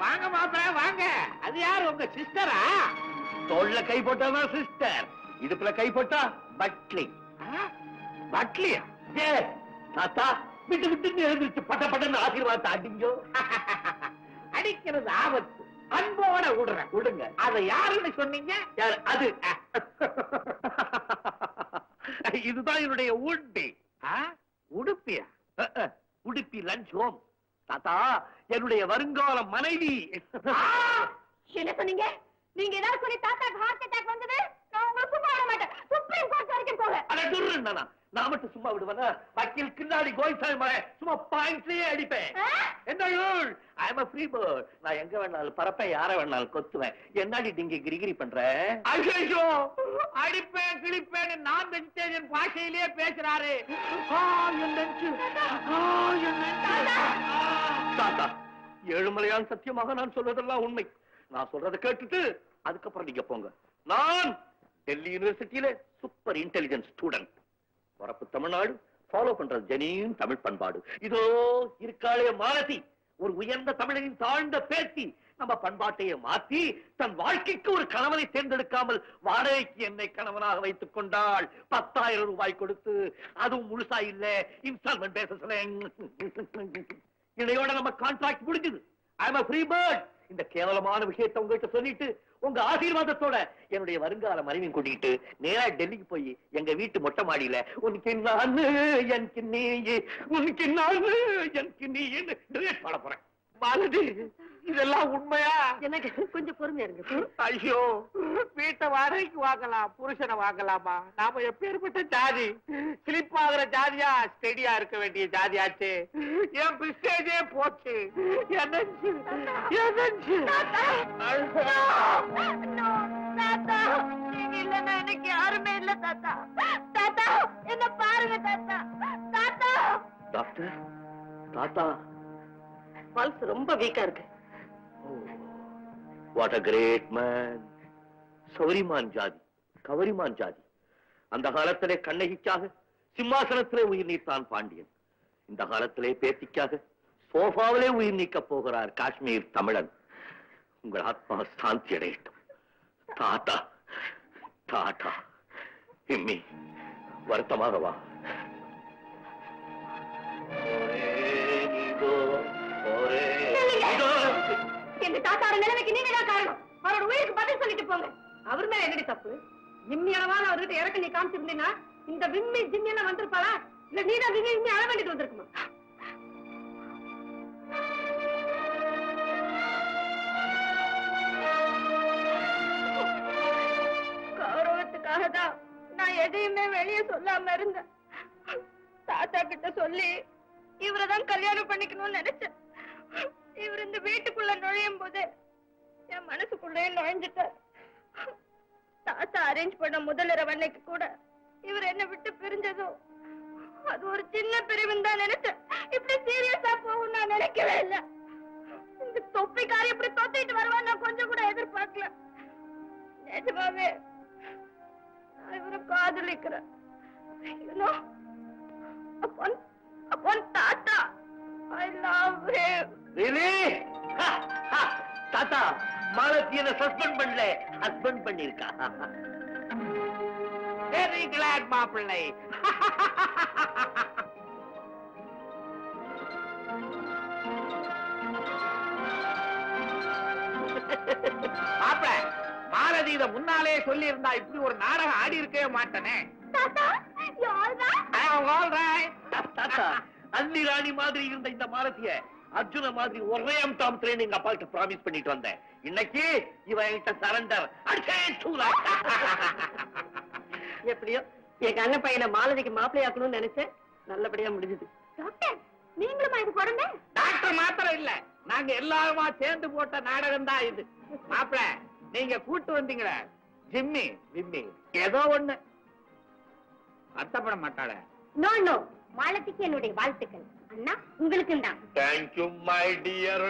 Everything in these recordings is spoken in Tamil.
வாங்க மாப்பிள வாங்க அது யார் உங்க சிஸ்டரா தோல்ல கை போட்டாதான் சிஸ்டர் இடுப்புல கை போட்டா பட்லி பட்லியா ஏ தாத்தா விட்டு விட்டு எழுந்திருச்சு பட்ட பட்டன்னு ஆசீர்வாதத்தை அடிங்கோ. அடிக்கிறது ஆபத்து. அன்போட விடுறேன். விடுங்க. அத யாருன்னு சொன்னீங்க? யார்? அது. இதுதான் என்னுடைய ஊட்டி? உடுப்பியா? உடுப்பி லஞ்ச் ஹோம் தாத்தா என்னுடைய வருங்கால மனைவி. என்ன சொன்னீங்க? நீங்க ஏதாவது சொல்லி தாத்தாக்கு ஹார்ட் அட்டாக் வந்தது? நான் உங்களுக்கு விட மாட்டேன். சுப்ரீம் கோர்ட் வரைக்கும் போக அட துர்ருன்னா நான் மட்டும் சும்மா விடுவேனா? வக்கீல் கிண்டாடி கோயிசாமி மகன். சும்மா பாயிண்ட்லயே அடிப்பேன்? என்ன rule I am free bird நான் எங்க வேணாலும் பறப்பேன் யார வேணாலும் கொத்துவேன். என்னடி நீங்க கிரிகிரி பண்ற? ஐயோ அடிப்பேன் கிழிப்பேன்னு நான் வெஜிடேரியன் பாஷையிலேயே பேசுறாரு. தாத்தா. ஏழுமலையான் சத்தியமாக நான் சொல்வதெல்லாம் உண்மை. நான் சொல்றதை கேட்டுட்டு அதுக்கப்புறம் நீங்க போங்க. நான் டெல்லி யூனிவர்சிட்டியில சூப்பர் இன்டெலிஜென்ட் ஸ்டூடெண்ட் வரப்பு தமிழ்நாடு ஃபாலோ பண்றது ஜெனியும் தமிழ் பண்பாடு. இதோ இருக்காளே மாலதி ஒரு உயர்ந்த தமிழரின் தாழ்ந்த பேத்தி. நம்ம பண்பாட்டையே மாத்தி தன் வாழ்க்கைக்கு ஒரு கணவனை தேர்ந்தெடுக்காமல் வாடகைக்கு என்னை கணவனாக வைத்துக் கொண்டாள். பத்தாயிரம் ரூபாய் கொடுத்து அதுவும் முழுசா இல்ல இன்ஸ்டால்மெண்ட் பேச இதையோட நம்ம கான்ட்ராக்ட் முடிஞ்சது. ஐ எம் ஃப்ரீ பேர்ட் இந்த கேவலமான விஷயத்தை உங்ககிட்ட சொல்லிட்டு உங்க ஆசீர்வாதத்தோட என்னுடைய வருங்கால மனைவியும் கூட்டிட்டு நேரா டெல்லிக்கு போய் எங்க வீட்டு மொட்டை மாடியில உனக்கு நானு எனக்கு நீ உனக்கு நானு எனக்கு நீ பாட போறேன். மாலதி இதெல்லாம் உண்மையா? எனக்கு கொஞ்சம் பொறுமையா இருங்க. ஐயோ வீட்டை வாடகைக்கு வாங்கலாம் புருஷனை வாங்கலாமா? நாம எப்பேற்பட்ட ஜாதி? ஸ்லிப் ஆகுற ஜாதியா? ஸ்டெடியா இருக்க வேண்டிய ஜாதியாச்சு. என் பிஸ்டேஜே போச்சு. என் நெஞ்சு, என் நெஞ்சு. தாத்தா! நீங்க இல்லன்னா எனக்கு யாருமே இல்ல தாத்தா. தாத்தா என்ன பாருங்க தாத்தா. தாத்தா! டாக்டர் தாத்தா. பல்ஸ் ரொம்ப வீக்கா இருக்கு. வாட் அ கிரேட் மேன் சௌரிமான் ஜாதி கவரிமான் ஜாதி. அந்த காலத்திலே கண்ணகிக்காக சிம்மாசனத்திலே உயிர் நீத்தான் பாண்டியன். இந்த காலத்திலே பேத்திக்காக சோஃபாவிலே உயிர் நீக்கப் போகிறார் காஷ்மீர் தமிழன். உங்கள் ஆத்மா சாந்தி அடையட்டும். தாத்தா தாத்தா இம்மி வருத்தமாக வா. அவர் என்னடி தப்பு? இம்மி அளவான அவர்கிட்ட இறக்க நீ காமிச்சிருந்தீங்கன்னா இந்த விம்மி ஜிம்மி எல்லாம் வந்திருப்பாளா? இல்ல நீ தான் விம்மி விம்மி அழ வேண்டியது வந்திருக்குமா? கௌரவத்துக்காக தான் நான் எதையுமே வெளியே சொல்லாம இருந்தேன். தாத்தா கிட்ட சொல்லி இவரை தான் கல்யாணம் பண்ணிக்கணும்னு நினைச்சேன். இவர் இந்த வீட்டுக்குள்ள நுழையும் போது என் மனசுக்குள்ளே நுழைஞ்சிட்டார். தாத்தா அரேஞ்ச் பண்ண முதலிரவு அன்னைக்கு கூட இவர் என்ன விட்டு பிரிஞ்சதும் அது ஒரு சின்ன பிரிவுன்னு தான் நினைச்சேன் இப்படி சீரியஸா போகும் நான் நினைக்கவே இல்ல இந்த தொப்பிக்காரி இப்படி தொத்திட்டு வருவான்னு நான் கொஞ்சம் கூட எதிர்பார்க்கல நிஜமாவே நான் இவரை காதலிக்கிறேன் அப்பன் know, upon, upon Tata, I love him. Really? Ha, ha. தாத்தா மாலத்தி என்ன சஸ்பெண்ட் பண்ணல. ஹஸ்பண்ட் பண்ணிருக்கா வெரி கிளாட் மாப்பிள்ளை. மாப்பிள்ள மாலதி இத முன்னாலே சொல்லி இருந்தா இப்படி ஒரு நாடகம் ஆடி இருக்கவே மாட்டேனே. அன்னி ராணி மாதிரி இருந்த இந்த மாலத்திய அர்ஜுன மாதிரி ஒரே அம்தாமத்திலே எங்க அப்பா கிட்ட ப்ராமிஸ் பண்ணிட்டு வந்தேன். இன்னைக்கு இவன் என்கிட்ட சரண்டர் எப்படியோ எங்க அண்ணன் பையனை மாலதிக்கு மாப்பிள்ளையாக்கணும்னு நினைச்சேன். நல்லபடியா முடிஞ்சது. டாக்டர் நீங்களுமா இது பிறந்த டாக்டர் மாத்திரம் இல்ல. நாங்க எல்லாருமா சேர்ந்து போட்ட நாடகம் தான் இது. மாப்பிள நீங்க கூட்டு வந்தீங்களே. ஜிம்மி ஜிம்மி ஏதோ ஒண்ணு. வருத்தப்பட மாட்டாள. நோ நோ மாலதிக்கு என்னுடைய வாழ்த்துக்கள். அண்ணா உங்களுக்கு தான். தேங்க்யூ மை டியர்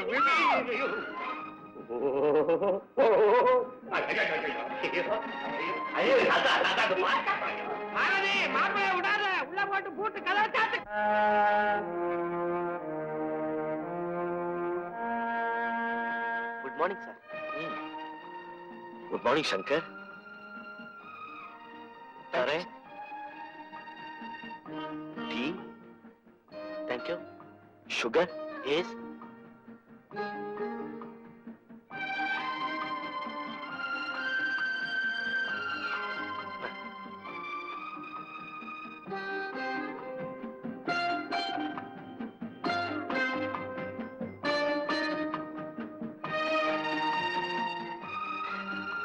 மாலதி மாப்பிளைய விடாத. உள்ள போட்டு பூட்டு கதை சாத்து. Good morning sir good morning Shankar தரேன் சுகர் எஸ்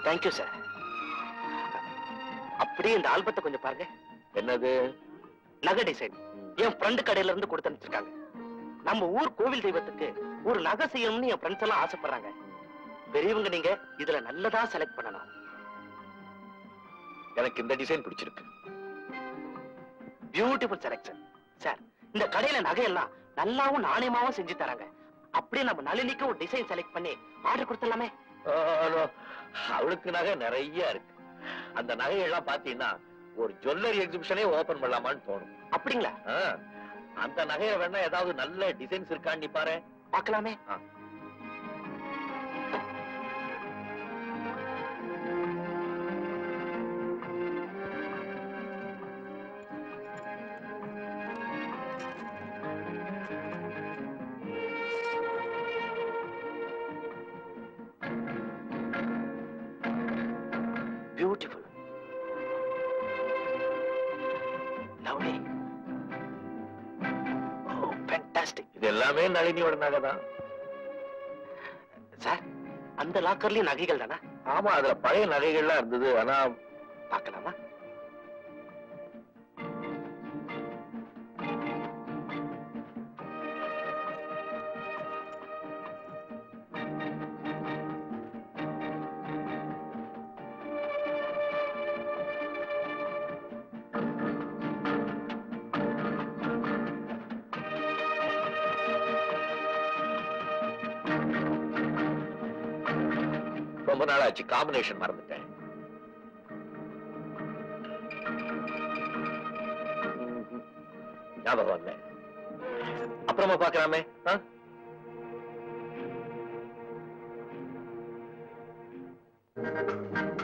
தேங்க்யூ சார் அப்படியே இந்த ஆல்பத்தை கொஞ்சம் பாருங்க. என்னது? நகை டிசைன் என் ஃப்ரெண்டு கடையில இருந்து கொடுத்து அனுப்பிச்சிருக்காங்க. நம்ம ஊர் கோவில் தெய்வத்துக்கு ஒரு நகை செய்யணும்னு என் ஃப்ரெண்ட்ஸ் எல்லாம் ஆசைப்படுறாங்க. பெரியவங்க நீங்க இதுல நல்லதா செலக்ட் பண்ணணும். எனக்கு இந்த டிசைன் பிடிச்சிருக்கு. பியூட்டிஃபுல் செலக்ஷன் சார் இந்த கடையில நகையெல்லாம் நல்லாவும் நாணயமாவும் செஞ்சு தராங்க. அப்படியே நம்ம நளினிக்கு ஒரு டிசைன் செலக்ட் பண்ணி ஆர்டர் கொடுத்துடலாமே. அவளுக்கு நகை நிறைய இருக்கு. அந்த நகையெல்லாம் பாத்தீங்கன்னா ஒரு ஜுவல்லரி எக்ஸிபிஷனே ஓபன் பண்ணலாமான்னு தோணும். அப்படிங்களா? அந்த நகைய வேணா ஏதாவது நல்ல டிசைன்ஸ் இருக்கான்னு பாரு. பார்க்கலாமே. எல்லாமே நளினியோட நகை தான் சார் அந்த லாக்கர்லயும் நகைகள் தானா? ஆமா அதுல பழைய நகைகள்லாம் இருந்தது. ஆனா பார்க்கலாமா? ரொம்ப நாள் ஆச்சு காம்பினேஷன் மறந்துட்டேன். ஞாபகம் இல்ல அப்புறமா பாக்கலாமே ஆ? Don't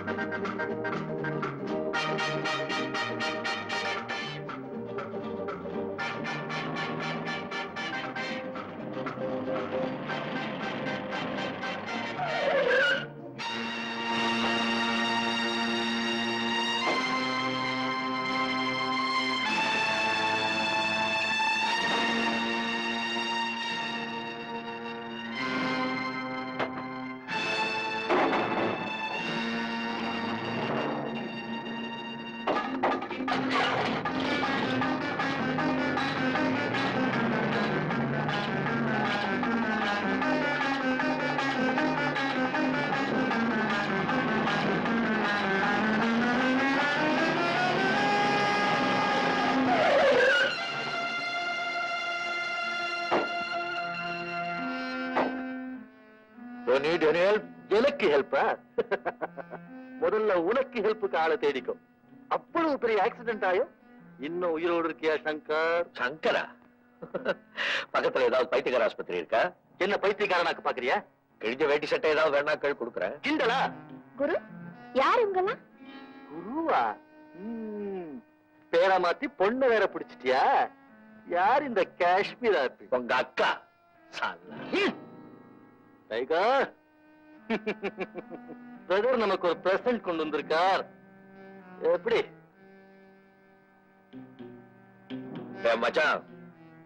எனக்கு ஹெல்ப்பா முதல்ல உனக்கு ஹெல்ப்புக்கு ஆளை தேடிக்கும் அவ்வளவு பெரிய ஆக்சிடென்ட் ஆயும் இன்னும் உயிரோடு இருக்கியா சங்கர்? சங்கரா? பக்கத்துல ஏதாவது பைத்தியக்கார ஆஸ்பத்திரி இருக்கா? என்ன பைத்தியக்காரனாக்கு பாக்குறியா? கிழிஞ்ச வேட்டி சட்டை ஏதாவது வேணா கேள் கொடுக்குறேன். கிண்டலா? குரு யார் இவங்கெல்லாம் குருவா? பேரை மாத்தி பொண்ணு வேற பிடிச்சிட்டியா? யார் இந்த காஷ்மீர் உங்க அக்கா. டைகர். பிரதர் நமக்கு ஒரு பிரசன்ட் கொண்டு வந்திருக்கார். எப்படி? மச்சான்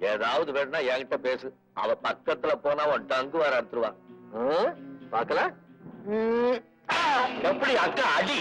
ஏதாவது வேணும்னா என்கிட்ட பேசு. அவ பக்கத்துல போனா உன் டங்கு வர அறுத்துருவா. பாக்கலாம் எப்படி அக்கா அடி?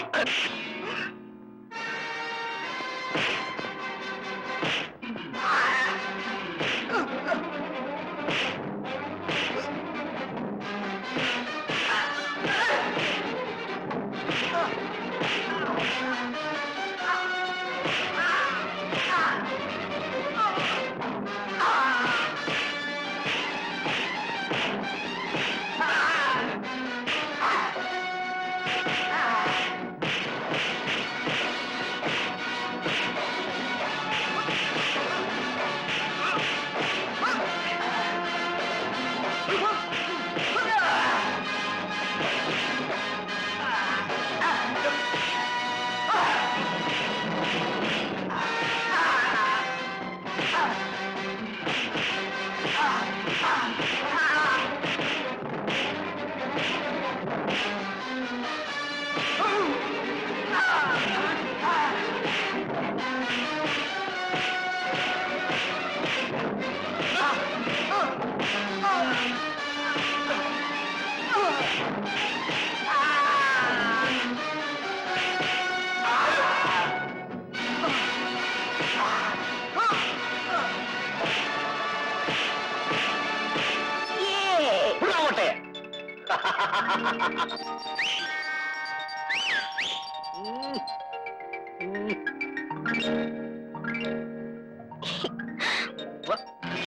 Ha ha ha!